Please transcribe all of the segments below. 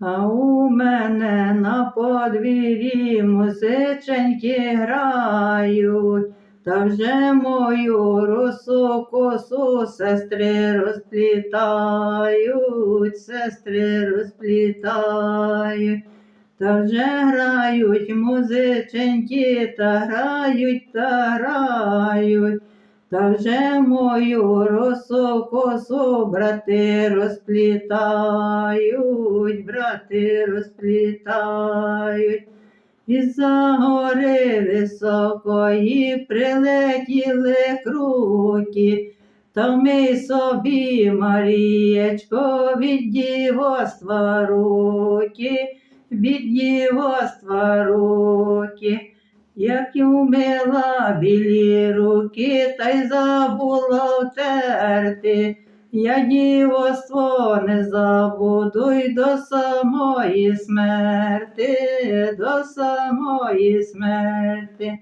А у мене на подвір'ї музиченьки грають, та вже мою росу косу сестри розплітають, сестри розплітають. Та вже грають музиченьки, та грають, та грають. Та вже мою росу косу брати розплітають, брати розплітають. Із-за гори високої прилетіли круки, та ми собі, Марієчко, від дівоства руки, від дівоства руки. Як і вмила білі руки, та й забула втерти. Я дівоство не забуду й до самої смерти, до самої смерти.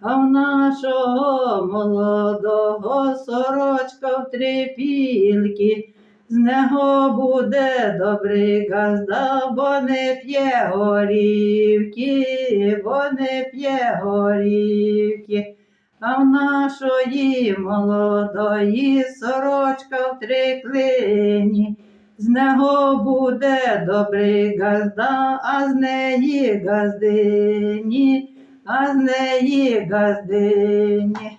А в нашого молодого сорочка в трипільки, з нього буде добрий газда, бо не п'є горівки, бо не п'є горівки. А в нашої молодої сорочка в триклині, з нього буде добрий газда, а з неї газдині, а з неї газдині.